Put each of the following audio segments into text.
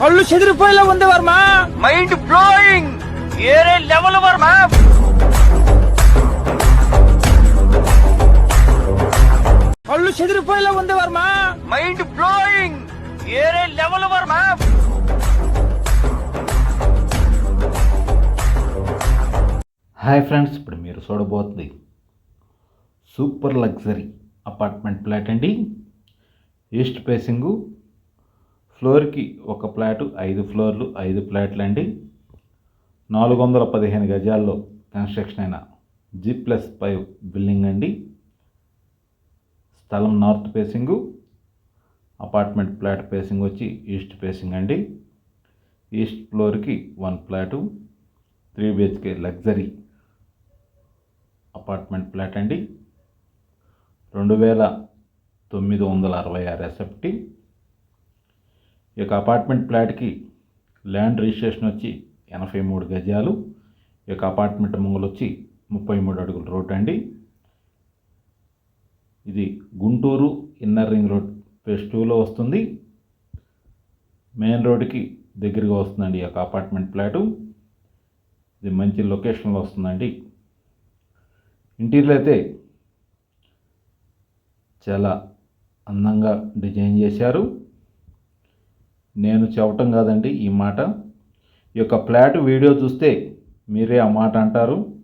కళ్ళు చెదిరిపోయేలా ఉంది వర్మ. మైండ్ బ్లోయింగ్ ఏరే లెవెల్ వర్మ. కళ్ళు చెదిరిపోయేలా ఉంది వర్మ. మైండ్ బ్లోయింగ్ ఏరే లెవెల్ వర్మ. హాయ్ ఫ్రెండ్స్ ఇప్పుడు మీరు చూడబోతుంది సూపర్ లగ్జరీ అపార్ట్మెంట్ ఫ్లాట్ అండి. ఈస్ట్ ఫేసింగు ఫ్లోర్కి ఒక ఫ్లాటు ఐదు ఫ్లోర్లు ఐదు ఫ్లాట్లు అండి. నాలుగు వందల పదిహేను గజాల్లో కన్స్ట్రక్షన్ అయిన జీ ప్లస్ ఫైవ్ బిల్డింగ్ అండి. స్థలం north facing apartment flat facing వచ్చి ఈస్ట్ ఫేసింగ్ అండి. ఈస్ట్ ఫ్లోర్కి one flat three BHK luxury apartment flat అండి. రెండు వేల తొమ్మిది వందల అరవై ఆరు ఎస్ఎఫ్టీ ఈ యొక్క అపార్ట్మెంట్ ప్లాట్కి ల్యాండ్ రిజిస్ట్రేషన్ వచ్చి ఎనభై మూడు గజాలు. ఈ యొక్క అపార్ట్మెంట్ ముంగలు వచ్చి ముప్పై మూడు అడుగుల రోడ్ అండి. ఇది Guntur inner ring road phase టూలో వస్తుంది. మెయిన్ రోడ్కి దగ్గరగా వస్తుందండి ఈ యొక్క అపార్ట్మెంట్ ప్లాటు ఇది మంచి లొకేషన్లో వస్తుందండి. ఇంటీరియర్ అయితే చాలా అందంగా డిజైన్ చేశారు. నేను చెప్పటం కాదండి ఈ మాట. ఈ యొక్క ఫ్లాట్ వీడియో చూస్తే మీరే ఆ మాట అంటారు.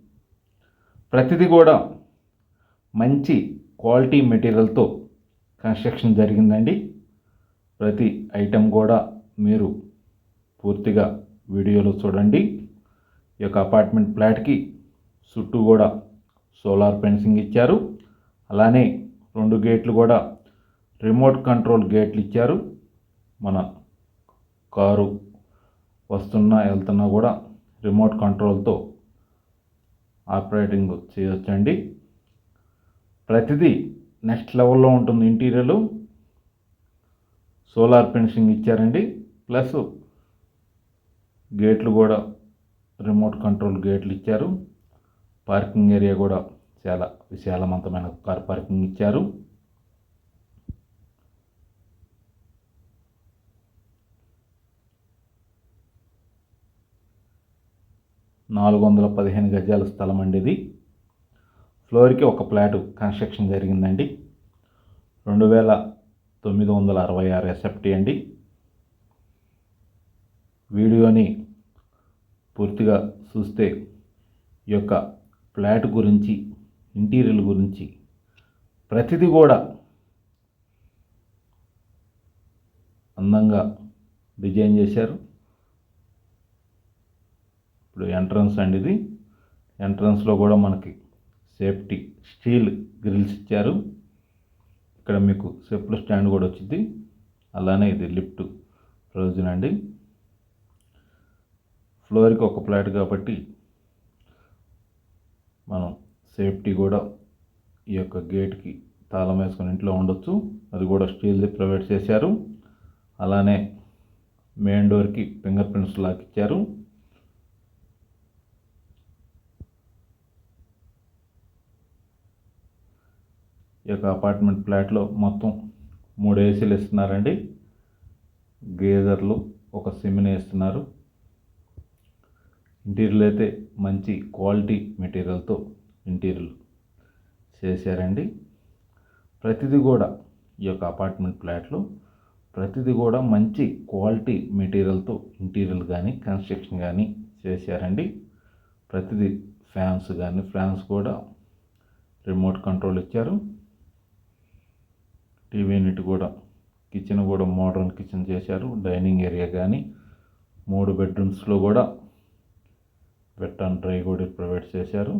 ప్రతిదీ కూడా మంచి క్వాలిటీ మెటీరియల్తో కన్స్ట్రక్షన్ జరిగిందండి. ప్రతి ఐటెం కూడా మీరు పూర్తిగా వీడియోలో చూడండి. ఈ యొక్క అపార్ట్మెంట్ ఫ్లాట్కి చుట్టూ కూడా సోలార్ ఫెన్సింగ్ ఇచ్చారు. అలానే రెండు గేట్లు కూడా రిమోట్ కంట్రోల్ గేట్లు ఇచ్చారు మన కారు వస్తున్నా వెళ్తున్నా కూడా రిమోట్ కంట్రోల్తో ఆపరేటింగ్ చేయొచ్చండి. ప్రతిదీ నెక్స్ట్ లెవెల్లో ఉంటుంది ఇంటీరియర్లు సోలార్ ఫెన్సింగ్ ఇచ్చారండి. ప్లస్ గేట్లు కూడా రిమోట్ కంట్రోల్ గేట్లు ఇచ్చారు. పార్కింగ్ ఏరియా కూడా చాలా విశాలవంతమైన కార్ పార్కింగ్ ఇచ్చారు. నాలుగు వందల పదిహేను గజాల స్థలం అండి ఇది. ఫ్లోర్కి ఒక ఫ్లాటు కన్స్ట్రక్షన్ జరిగిందండి. రెండు వేల తొమ్మిది వందల అరవై ఆరు ఎస్ఎఫ్టీ అండి. వీడియోని పూర్తిగా చూస్తే ఈ యొక్క ఫ్లాట్ గురించి ఇంటీరియర్ గురించి ప్రతిదీ కూడా అందంగా డిజైన్ చేశారు. ఇప్పుడు ఎంట్రన్స్ అండి ఇది. ఎంట్రన్స్లో కూడా మనకి సేఫ్టీ స్టీల్ గ్రిల్స్ ఇచ్చారు. ఇక్కడ మీకు సెప్పుల స్టాండ్ కూడా వచ్చింది. అలానే ఇది లిఫ్ట్ ప్రయోజనం అండి. ఫ్లోర్కి ఒక ఫ్లాట్ కాబట్టి మనం సేఫ్టీ కూడా ఈ యొక్క గేట్కి తాళం వేసుకొని ఇంట్లో ఉండొచ్చు. అది కూడా స్టీల్ది ప్రొవైడ్ చేశారు. అలానే మెయిన్ డోర్కి ఫింగర్ ప్రింట్స్ లాక్ ఇచ్చారు ఈ యొక్క అపార్ట్మెంట్ ఫ్లాట్లో మొత్తం మూడు ఏసీలు ఇస్తున్నారండి. గేజర్లు ఒక సిమిని ఇస్తున్నారు ఇంటీరియల్ అయితే మంచి క్వాలిటీ మెటీరియల్తో ఇంటీరియర్ చేశారండి. ప్రతిదీ కూడా ఈ యొక్క అపార్ట్మెంట్ ఫ్లాట్లు ప్రతిదీ కూడా మంచి క్వాలిటీ మెటీరియల్తో ఇంటీరియర్ కానీ కన్స్ట్రక్షన్ కానీ చేశారండి. ప్రతిదీ ఫ్యాన్స్ కానీ ఫ్యాన్స్ కూడా రిమోట్ కంట్రోల్ ఇచ్చారు. టీవీ యూనిట్ కూడా కిచెన్ కూడా మోడర్న్ కిచెన్ చేశారు. డైనింగ్ ఏరియా కానీ మూడు బెడ్రూమ్స్లో కూడా వెట్ అండ్ డ్రై కూడా ప్రొవైడ్ చేశారు.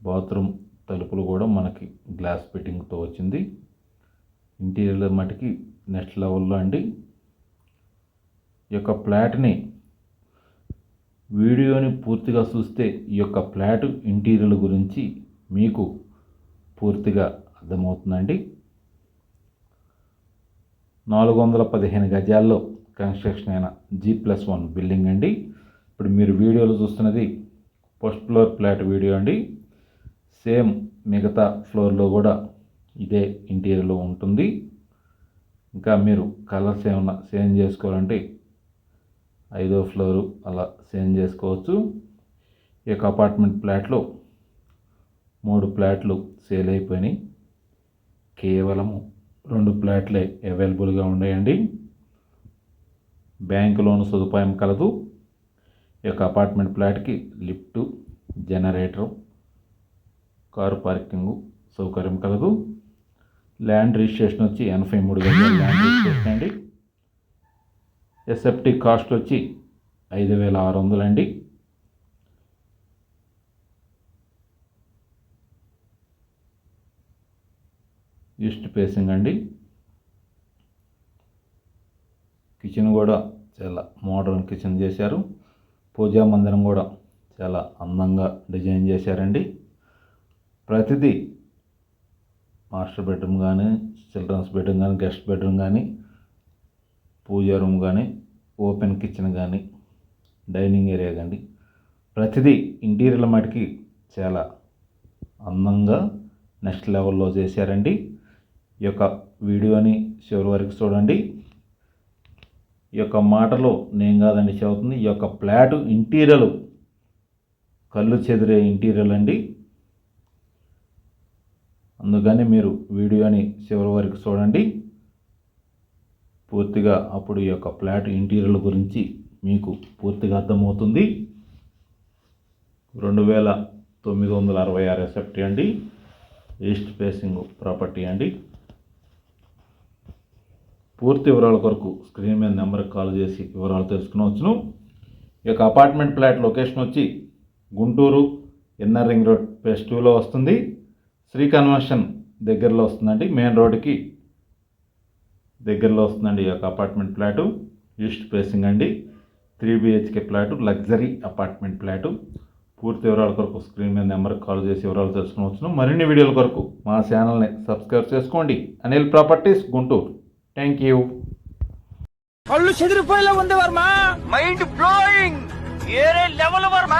బాత్రూమ్ తలుపులు కూడా మనకి గ్లాస్ ఫిట్టింగ్తో వచ్చింది. ఇంటీరియర్ మటుకి నెక్స్ట్ లెవెల్లో అండి. ఈ యొక్క ఫ్లాట్ని వీడియోని పూర్తిగా చూస్తే ఈ యొక్క ఫ్లాట్ ఇంటీరియర్ గురించి మీకు పూర్తిగా అర్థమవుతుందండి. నాలుగు వందల పదిహేను గజాల్లో కన్స్ట్రక్షన్ అయిన జీ ప్లస్ వన్ బిల్డింగ్ అండి. ఇప్పుడు మీరు వీడియోలో చూస్తున్నది ఫస్ట్ ఫ్లోర్ ఫ్లాట్ వీడియో అండి. సేమ్ మిగతా ఫ్లోర్లో కూడా ఇదే ఇంటీరియర్లో ఉంటుంది. ఇంకా మీరు కలర్స్ ఏమన్నా చేంజ్ చేసుకోవాలంటే ఐదో ఫ్లోరు అలా చేంజ్ చేసుకోవచ్చు. ఈ యొక్క అపార్ట్మెంట్ ఫ్లాట్లో మూడు ఫ్లాట్లు సేల్ అయిపోయినాయి. కేవలము రెండు ఫ్లాట్లే అవైలబుల్గా ఉన్నాయండి బ్యాంక్ లోన్ సదుపాయం కలదు. ఈ యొక్క అపార్ట్మెంట్ ఫ్లాట్కి లిఫ్ట్ జనరేటర్ కారు పార్కింగ్ సౌకర్యం కలదు. ల్యాండ్ రిజిస్ట్రేషన్ వచ్చి ఎనభై మూడు వేల ల్యాండ్ రిజిస్ట్రేషన్ అండి. ఎస్ఎఫ్టీ కాస్ట్ వచ్చి ఐదు వేల ఆరు వందలండి. ఈస్ట్ ఫేసింగ్ అండి. కిచెన్ కూడా చాలా మోడర్న్ కిచెన్ చేశారు. పూజా మందిరం కూడా చాలా అందంగా డిజైన్ చేశారండి. ప్రతిదీ మాస్టర్ బెడ్రూమ్ కానీ చిల్డ్రన్స్ బెడ్రూమ్ కానీ గెస్ట్ బెడ్రూమ్ కానీ పూజా రూమ్ కానీ ఓపెన్ కిచెన్ కానీ డైనింగ్ ఏరియా కానీ ప్రతిదీ ఇంటీరియర్ మటుకి చాలా అందంగా నెక్స్ట్ లెవెల్లో చేశారండి. ఈ యొక్క వీడియోని చివరి వరకు చూడండి. ఈ యొక్క మాటలో నేను కాదండి చెబుతుంది ఈ యొక్క ప్లాటు ఇంటీరియల్ కళ్ళు చెదిరే ఇంటీరియల్ అండి. అందుకని మీరు వీడియోని చివరి వరకు చూడండి. పూర్తిగా అప్పుడు ఈ యొక్క ఫ్లాట్ ఇంటీరియల్ గురించి మీకు పూర్తిగా అర్థమవుతుంది. రెండు వేల తొమ్మిది వందల అరవై ఆరు ఎసెప్టీ అండి ఈస్ట్ ఫేసింగ్ ప్రాపర్టీ అండి. పూర్తి వివరాల కొరకు స్క్రీన్ మీద నెంబర్కి కాల్ చేసి వివరాలు తెలుసుకునవచ్చును ఈ యొక్క అపార్ట్మెంట్ ఫ్లాట్ లొకేషన్ వచ్చి Guntur inner ring road phase టూలో వస్తుంది. శ్రీ కన్వెన్షన్ దగ్గరలో వస్తుందండి మెయిన్ రోడ్డుకి దగ్గరలో వస్తుందండి ఈ యొక్క అపార్ట్మెంట్ ఫ్లాటు. ఈస్ట్ ఫేసింగ్ అండి. Three BHK flat luxury apartment flat. పూర్తి వివరాల కొరకు స్క్రీన్ మీద నెంబర్కి కాల్ చేసి వివరాలు తెలుసుకోవచ్చును మరిన్ని వీడియోల కొరకు మా ఛానల్ని సబ్స్క్రైబ్ చేసుకోండి. Anil properties Guntur. Thank you కళ్ళు చెదిరిపోయేలా ఉంది వర్మ మైండ్ బ్లోయింగ్ ఏరే లెవెల్ వర్మ